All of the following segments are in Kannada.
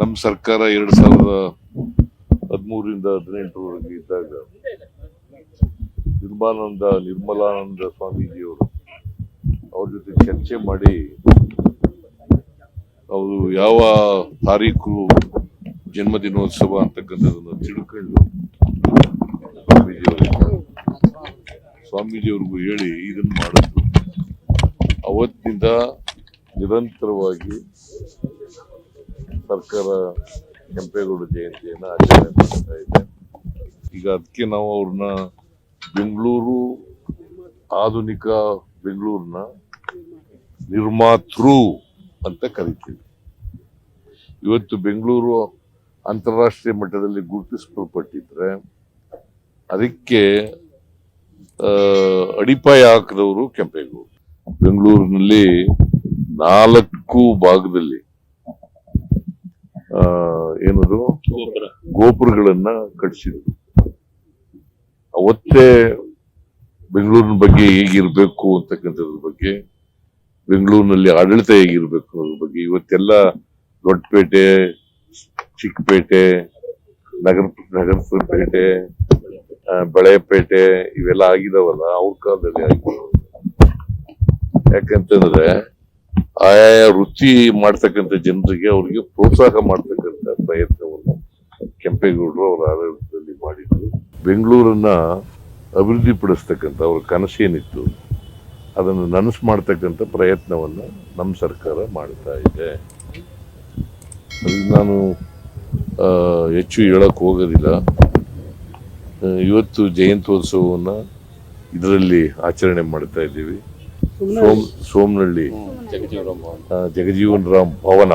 ನಮ್ಮ ಸರ್ಕಾರ ಎರಡ್ ಸಾವಿರದ ಹದಿಮೂರರಿಂದ ಹದಿನೆಂಟರವರೆಗೆ ಇದ್ದಾಗ ನಿರ್ಮಾನಂದ, ನಿರ್ಮಲಾನಂದ ಸ್ವಾಮೀಜಿಯವರು ಅವ್ರ ಜೊತೆ ಚರ್ಚೆ ಮಾಡಿ ಅವರು ಯಾವ ತಾರೀಕು ಜನ್ಮದಿನೋತ್ಸವ ಅಂತಕ್ಕಂಥದ್ದನ್ನು ತಿಳ್ಕೊಂಡು ಸ್ವಾಮೀಜಿಯವರಿಗೆ ಸ್ವಾಮೀಜಿಯವ್ರಿಗೂ ಹೇಳಿ ಇದನ್ನು ಮಾಡಿದ್ರು. ಅವತ್ತಿನಿಂದ ನಿರಂತರವಾಗಿ ಸರ್ಕಾರ ಕೆಂಪೇಗೌಡ ಜಯಂತಿಯನ್ನ ಆಚರಣೆ ಮಾಡ್ತಾ ಇದೆ. ಈಗ ಅದಕ್ಕೆ ನಾವು ಅವ್ರನ್ನ ಬೆಂಗಳೂರು ಆಧುನಿಕ ಬೆಂಗಳೂರಿನ ನಿರ್ಮಾತೃ ಅಂತ ಕರಿತೀವಿ. ಇವತ್ತು ಬೆಂಗಳೂರು ಅಂತಾರಾಷ್ಟ್ರೀಯ ಮಟ್ಟದಲ್ಲಿ ಗುರುತಿಸಲ್ಪಟ್ಟಿದ್ರೆ ಅದಕ್ಕೆ ಅಡಿಪಾಯ ಹಾಕಿದವರು ಕೆಂಪೇಗೌಡ. ಬೆಂಗಳೂರಿನಲ್ಲಿ ನಾಲ್ಕು ಭಾಗದಲ್ಲಿ ಏನದು? ಗೋಪುರಗಳನ್ನ ಕಟ್ಟಿಸಿದ್ರು ಅವತ್ತೇ ಬೆಂಗಳೂರಿನ ಬಗ್ಗೆ ಹೇಗಿರ್ಬೇಕು ಅಂತಕ್ಕಂಥದ್ರ ಬಗ್ಗೆ ಬೆಂಗಳೂರಿನಲ್ಲಿ ಆಡಳಿತ ಹೇಗಿರ್ಬೇಕು ಅನ್ನೋದ್ರ ಬಗ್ಗೆ ಇವತ್ತೆಲ್ಲ ದೊಡ್ಡಪೇಟೆ ಚಿಕ್ಕಪೇಟೆ ನಗರ ನಗರಪೇಟೆ ಪೇಟೆ ಬೆಳೆಪೇಟೆ ಇವೆಲ್ಲ ಆಗಿದಾವಲ್ಲ ಅವ್ರ ಕಾಲದಲ್ಲಿ ಆಗಿದಾವ ಯಾಕಂತಂದ್ರೆ ಆಯಾಯ ವೃತ್ತಿ ಮಾಡ್ತಕ್ಕಂಥ ಜನರಿಗೆ ಅವರಿಗೆ ಪ್ರೋತ್ಸಾಹ ಮಾಡ್ತಕ್ಕಂಥ ಪ್ರಯತ್ನವನ್ನು ಕೆಂಪೇಗೌಡರು ಅವರ ಆಡಳಿತದಲ್ಲಿ ಮಾಡಿದ್ರು. ಬೆಂಗಳೂರನ್ನ ಅಭಿವೃದ್ಧಿಪಡಿಸ್ತಕ್ಕಂಥ ಅವ್ರ ಕನಸೇನಿತ್ತು, ಅದನ್ನು ನನಸು ಮಾಡ್ತಕ್ಕಂಥ ಪ್ರಯತ್ನವನ್ನು ನಮ್ಮ ಸರ್ಕಾರ ಮಾಡ್ತಾ ಇದೆ. ನಾನು ಹೆಚ್ಚು ಹೇಳಕ್ಕೆ ಹೋಗೋದಿಲ್ಲ. ಇವತ್ತು ಜಯಂತ್ಯೋತ್ಸವವನ್ನು ಇದರಲ್ಲಿ ಆಚರಣೆ ಮಾಡ್ತಾ ಇದ್ದೀವಿ. ಸೋಮ್ ಸೋಮನಹಳ್ಳಿ ಜಗಜೀವನ್ ರಾಮ್ ಭವನ.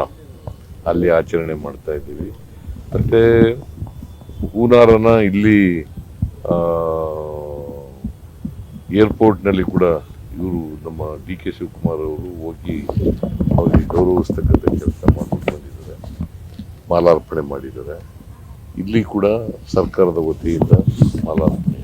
ಅಲ್ಲಿ ಆಚರಣೆ ಮಾಡ್ತಾ ಇದ್ದೀವಿ. ಮತ್ತೆ ಹೂನಾರನ ಇಲ್ಲಿ ಏರ್ಪೋರ್ಟ್ನಲ್ಲಿ ಕೂಡ ಇವರು ನಮ್ಮ ಡಿ ಕೆ ಶಿವಕುಮಾರ್ ಅವರು ಹೋಗಿ ಅವರಿಗೆ ಗೌರವಿಸ್ತಕ್ಕಂಥ ಕೆಲಸ ಮಾಡ್ಕೊಂಡು ಬಂದಿದ್ದಾರೆ. ಮಾಲಾರ್ಪಣೆ ಮಾಡಿದ್ದಾರೆ. ಇಲ್ಲಿ ಕೂಡ ಸರ್ಕಾರದ ವತಿಯಿಂದ ಮಾಲಾರ್ಪಣೆ